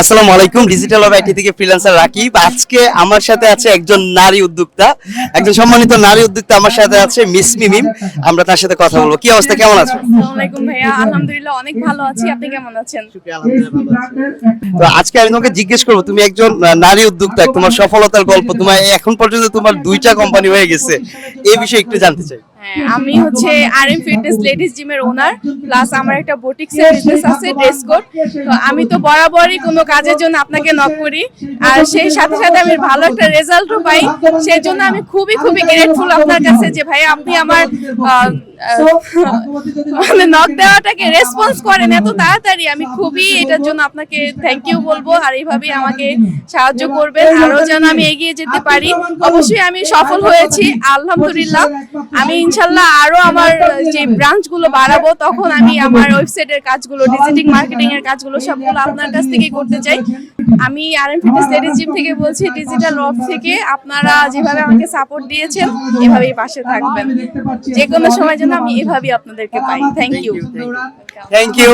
আসসালামু আলাইকুম digital IT থেকে ফ্রিল্যান্সার রাকিব। আজকে আমার সাথে আছে একজন নারী উদ্যোক্তা। একজন সম্মানিত নারী উদ্যোক্তা আমার সাথে আছে মিস মিমিম আমরা তার সাথে কথা বলব। কি অবস্থা? কেমন আছো? আসসালামু আলাইকুম ভাইয়া। আলহামদুলিল্লাহ অনেক ভালো আছি। আপনি কেমন আছেন? তো আজকে আমি তোমাকে জিজ্ঞেস করব তুমি একজন নারী উদ্যোক্তা তোমার সফলতার গল্প তোমার এখন পর্যন্ত তোমার দুইটা কোম্পানি হয়ে গেছে। এই বিষয়ে একটু জানতে চাই। আমি হচ্ছে আর এম ফিটনেস লেডিস জিমের ওনার প্লাস আমার একটা বুটিক্সের বিজনেস আছে ড্রেস কোড তো আমি তো বরাবরই কোনো কাজের জন্য আপনাকে নক করি। আর সেই সাথে সাথে আমি ভালো একটা রেজাল্টও পাই। সেই জন্য আমি খুবই খুবই গ্রেটফুল আপনার কাছে যে ভাই, আপনি আমার মানে নক দেওয়াটাকে রেসপন্স করেন এত তাড়াতাড়ি, আমি খুবই এটার জন্য আপনাকে থ্যাংক ইউ বলব আর আমাকে সাহায্য করবেন আরও যেন আমি এগিয়ে যেতে পারি। অবশ্যই আমি সফল হয়েছি, আলহামদুলিল্লাহ। আমি ইনশাল্লাহ আরও আমার যে বাড়াবো, তখন আমি আমার ওয়েবসাইটের কাজগুলো ডিজিটাল মার্কেটিং এর কাজগুলো সবগুলো আপনার কাছ থেকে করতে চাই। আমি আর এম ফিটনেস জিম থেকে বলছি ডিজিটাল অফ থেকে আপনারা যেভাবে আমাকে সাপোর্ট দিয়েছেন, এভাবেই পাশে থাকবেন। যে কোনো সময় যেন আমি এভাবেই আপনাদেরকে পাই। Thank you thank you